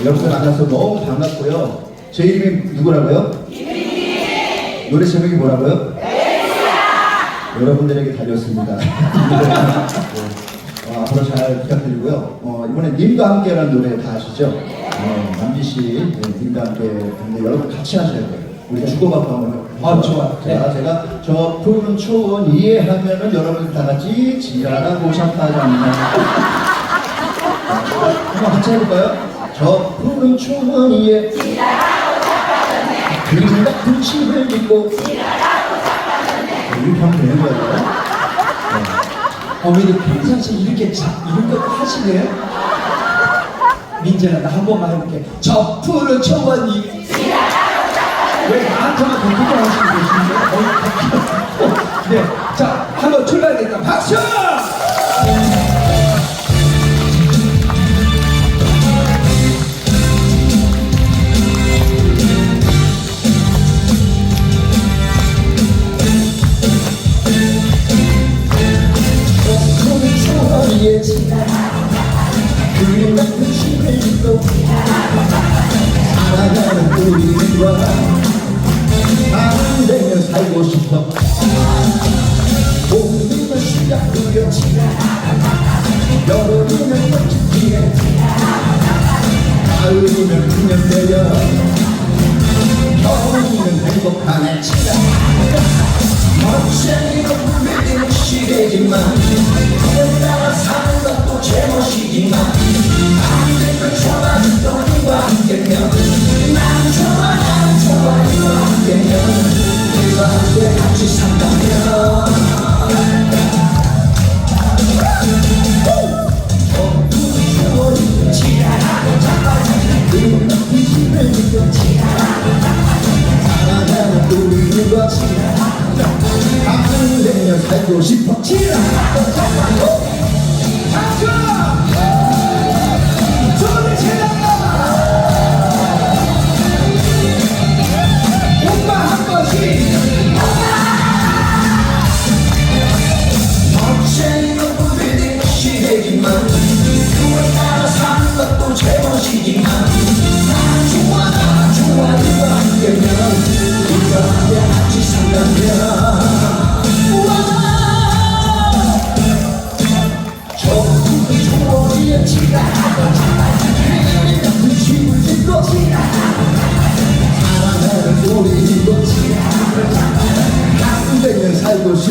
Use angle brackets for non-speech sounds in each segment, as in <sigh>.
여러분들 만나서 너무 반갑고요. 제 이름이 누구라고요? 노래 제목이 뭐라고요? 여러분들에게 달렸습니다. <laughs> 네. 어, 앞으로 잘 부탁드리고요. 어, 이번에 님과 함께라는 노래 다 아시죠? 어, 남기 씨, 네, 님과 함께. 근데 여러분 같이 하셔야 돼요. 우리 주고받고 한번 아, 좋아요. 자, 제가 저 푸른 초원 이해하면은 여러분 다 같이 지랄하고 샤파자입니다. 한번 같이 해볼까요? 저 푸른 위에 그림 같은 집을 짓고 이렇게 하면 되는 거예요. 어머니 평상시 이렇게 자, 이런 거 하시네요? 민재나 나한 번만 해볼게. 저 푸른 초원이 왜 나한테만 하시고 계시는데? 어, 네, 자, 한번 출발하겠다. 박수! 짓고 살아가는 우리와 안 되면 살고 싶어 봄이면 시작 그려 여름이면 꽃이 피네 가을이면 그냥 내려 겨울이면 행복하네 멋쟁이로 불리는 시대지만 되면 살고 싶어 지나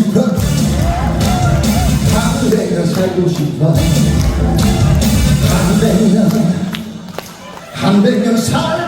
싶어 안 되면 살고 싶어. 안 되면 안 되면 살고